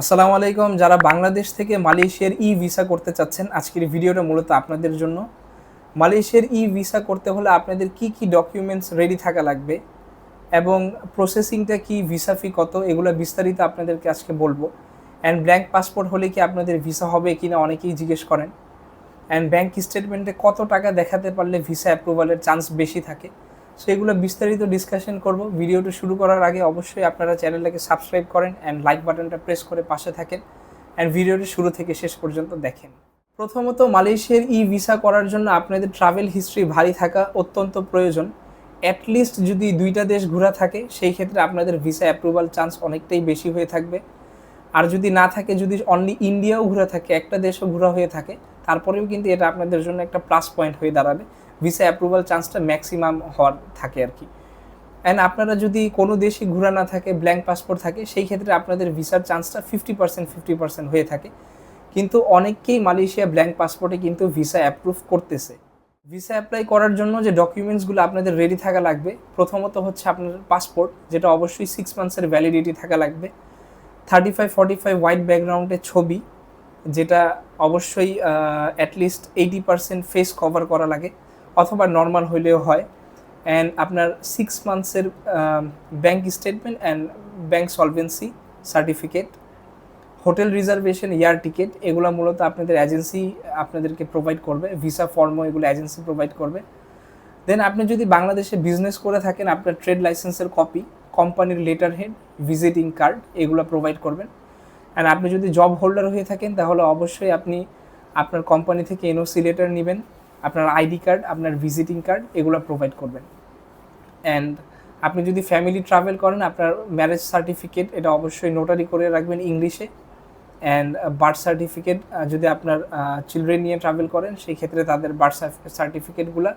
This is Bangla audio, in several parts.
আসসালামু আলাইকুম। যারা বাংলাদেশ থেকে মালয়েশিয়ার ই ভিসা করতে চাচ্ছেন, আজকের ভিডিওটা মূলত আপনাদের জন্য। মালয়েশিয়ার ই ভিসা করতে হলে আপনাদের কি কি ডকুমেন্টস রেডি থাকা লাগবে এবং প্রসেসিংটা কি ভিসা ফি কত, এগুলো বিস্তারিত আপনাদেরকে আজকে বলব। অ্যান্ড ব্ল্যাঙ্ক পাসপোর্ট হলে কি আপনাদের ভিসা হবে কি না অনেকেই জিজ্ঞেস করেন। অ্যান্ড ব্যাঙ্ক স্টেটমেন্টে কত টাকা দেখাতে পারলে ভিসা অ্যাপ্রুভালের চান্স বেশি থাকে? সো এগুলো বিস্তারিত ডিসকাশন করব। ভিডিওটি শুরু করার আগে অবশ্যই আপনারা চ্যানেলটাকে সাবস্ক্রাইব করেন অ্যান্ড লাইক বাটনটা প্রেস করে পাশে থাকেন অ্যান্ড ভিডিওটি শুরু থেকে শেষ পর্যন্ত দেখেন। প্রথমত মালয়েশিয়ার ই ভিসা করার জন্য আপনাদের ট্রাভেল হিস্ট্রি ভারী থাকা অত্যন্ত প্রয়োজন। অ্যাটলিস্ট যদি দুইটা দেশ ঘোরা থাকে, সেই ক্ষেত্রে আপনাদের ভিসা অ্যাপ্রুভাল চান্স অনেকটাই বেশি হয়ে থাকবে। আর যদি না থাকে, যদি অনলি ইন্ডিয়াও ঘোরা থাকে, একটা দেশও ঘোরা হয়ে থাকে, তারপরেও কিন্তু এটা আপনাদের জন্য একটা প্লাস পয়েন্ট হয়ে দাঁড়াবে। ভিসা অ্যাপ্রুভাল চান্সটা ম্যাক্সিমাম হওয়ার থাকে আর কি। অ্যান্ড আপনারা যদি কোনো দেশে ঘোরা না থাকে ব্ল্যাঙ্ক পাসপোর্ট থাকে, সেই ক্ষেত্রে আপনাদের ভিসার চান্সটা ফিফটি পার্সেন্ট ফিফটি পার্সেন্ট হয়ে থাকে। কিন্তু অনেককেই মালয়েশিয়া ব্ল্যাঙ্ক পাসপোর্টে কিন্তু ভিসা অ্যাপ্রুভ করতেছে। ভিসা অ্যাপ্লাই করার জন্য যে ডকুমেন্টসগুলো আপনাদের রেডি থাকা লাগবে, প্রথমত হচ্ছে আপনার পাসপোর্ট যেটা অবশ্যই সিক্স মান্থসের ভ্যালিডিটি থাকা লাগবে। Thirty five forty five white ব্যাকগ্রাউন্ডের ছবি, যেটা অবশ্যই at least eighty percent face cover করা লাগে। অথবা নর্মাল হইলেও হয়। অ্যান্ড আপনার six মান্থসের bank statement and bank solvency certificate hotel reservation air ticket এগুলো মূলত আপনাদের এজেন্সি আপনাদেরকে প্রোভাইড করবে ভিসা ফর্মও এগুলো এজেন্সি প্রোভাইড করবে। দেন আপনি যদি বাংলাদেশে বিজনেস করে থাকেন, আপনার ট্রেড লাইসেন্সের কপি কোম্পানির লেটার হেড ভিজিটিং কার্ড এগুলো প্রোভাইড করবেন। অ্যান্ড আপনি যদি জব হোল্ডার হয়ে থাকেন, তাহলে অবশ্যই আপনি আপনার কোম্পানি থেকে এনওসি লেটার নেবেন। আপনার আইডি কার্ড, আপনার ভিজিটিং কার্ড এগুলো প্রোভাইড করবেন। অ্যান্ড আপনি যদি ফ্যামিলি ট্রাভেল করেন, আপনার ম্যারেজ সার্টিফিকেট এটা অবশ্যই নোটারি করে রাখবেন ইংলিশে। অ্যান্ড বার্থ সার্টিফিকেট যদি আপনার চিলড্রেন নিয়ে ট্রাভেল করেন সেই ক্ষেত্রে তাদের বার্থ সার্টিফিকেটগুলো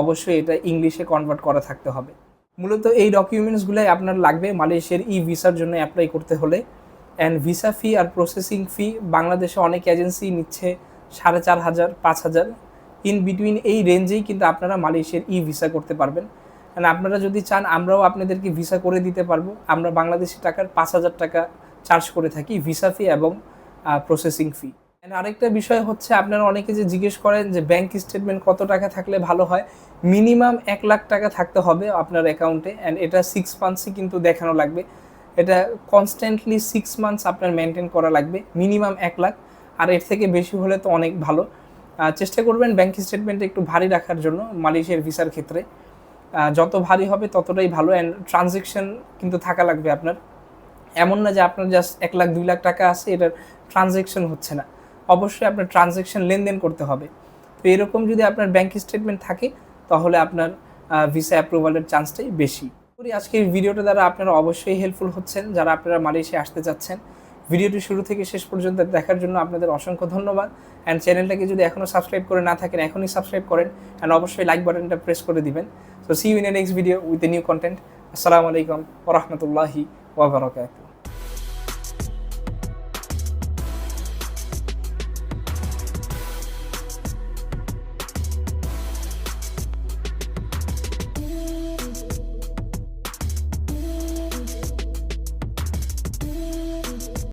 অবশ্যই এটা ইংলিশে কনভার্ট করা থাকতে হবে। মূলত এই ডকুমেন্টসগুলোই আপনার লাগবে মালয়েশিয়ার ই ভিসার জন্য অ্যাপ্লাই করতে হলে। অ্যান্ড ভিসা ফি আর প্রসেসিং ফি বাংলাদেশে অনেক এজেন্সি নিচ্ছে সাড়ে চার হাজার, পাঁচ হাজার। ইন বিটুইন এই রেঞ্জেই কিন্তু আপনারা মালয়েশিয়ার ই ভিসা করতে পারবেন। অ্যান্ড আপনারা যদি চান, আমরাও আপনাদেরকে ভিসা করে দিতে পারব। আমরা বাংলাদেশি টাকার পাঁচ হাজার টাকা চার্জ করে থাকি ভিসা ফি এবং প্রসেসিং ফি আরেকটা বিষয় হচ্ছে, আপনারা অনেকে যে জিজ্ঞেস করেন যে ব্যাংক স্টেটমেন্ট কত টাকা থাকলে ভালো হয় মিনিমাম এক লাখ টাকা থাকতে হবে আপনার অ্যাকাউন্টে অ্যান্ড এটা সিক্স মান্থসই কিন্তু দেখানো লাগবে। এটা কনস্ট্যান্টলি সিক্স মান্থস আপনার মেনটেন করা লাগবে মিনিমাম এক লাখ। আর এর থেকে বেশি হলে তো অনেক ভালো। চেষ্টা করবেন ব্যাংক স্টেটমেন্ট একটু ভারী রাখার জন্য মালয়েশিয়ার ভিসার ক্ষেত্রে। যত ভারী হবে ততটাই ভালো অ্যান্ড ট্রানজেকশন কিন্তু থাকা লাগবে আপনার। এমন না যে আপনার জাস্ট এক লাখ, দুই লাখ টাকা আছে, এটার ট্রানজেকশন হচ্ছে না। অবশ্যই আপনার ট্রানজেকশন লেনদেন করতে হবে। তো এরকম যদি আপনার ব্যাংক স্টেটমেন্ট থাকে, তাহলে আপনার ভিসা অ্যাপ্রুভালের চান্সটাই বেশি। করি আজকের ভিডিওটা দ্বারা আপনারা অবশ্যই হেল্পফুল হচ্ছেন। যারা আপনারা মালয়েশিয়া আসতে চাচ্ছেন ভিডিওটি শুরু থেকে শেষ পর্যন্ত দেখার জন্য আপনাদের অসংখ্য ধন্যবাদ। অ্যান্ড চ্যানেলটাকে যদি এখনও সাবস্ক্রাইব করে না থাকেন, এখনই সাবস্ক্রাইব করেন। অ্যান্ড অবশ্যই লাইক বাটনটা প্রেস করে দিবেন। So see you in next video with a new content আসসালামু আলাইকুম ওরহমতুল্লাহি ওবরাকাতুহ